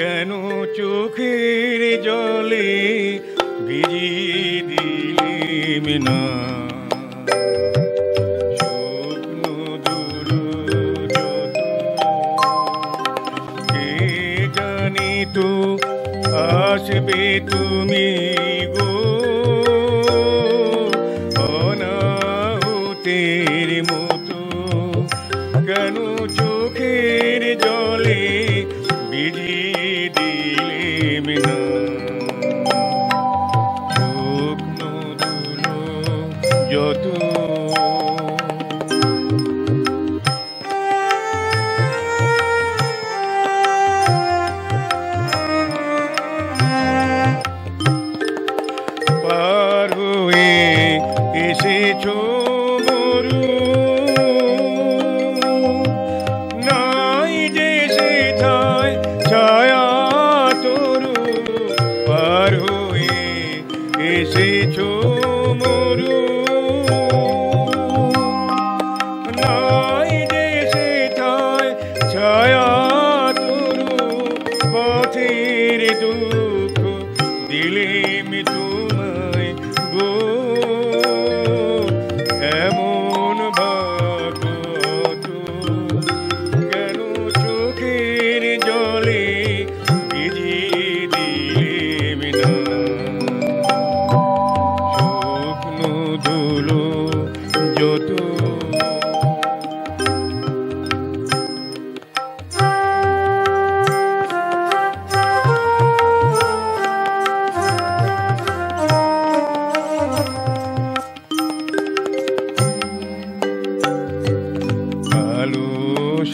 কেন চোখের জলে ভিজিয়ে দিলিম না? তো আসবে তুমি গো? অনাহুতের মতো কেন চো থাকিবে না যত। পার হয়ে এসেছ ঝুমুরু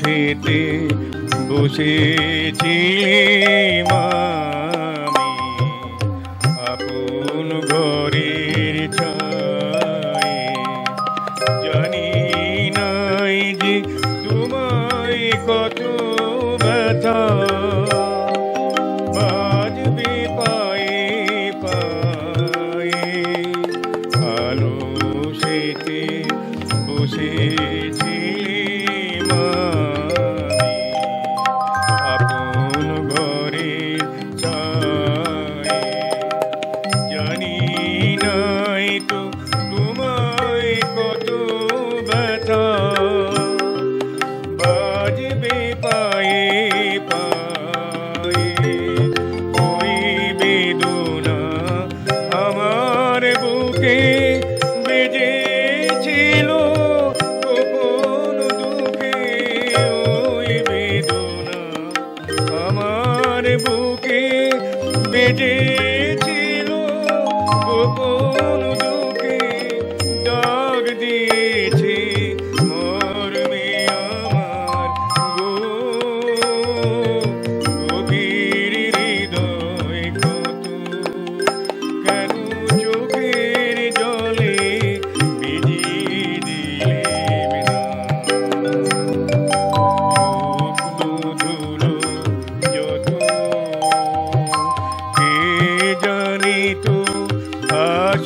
বুঝেতে বসেছিলাম আমি। আপন ঘরের জানি নাই যে তোমায় কত ব্যথা। Lady.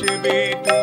to be.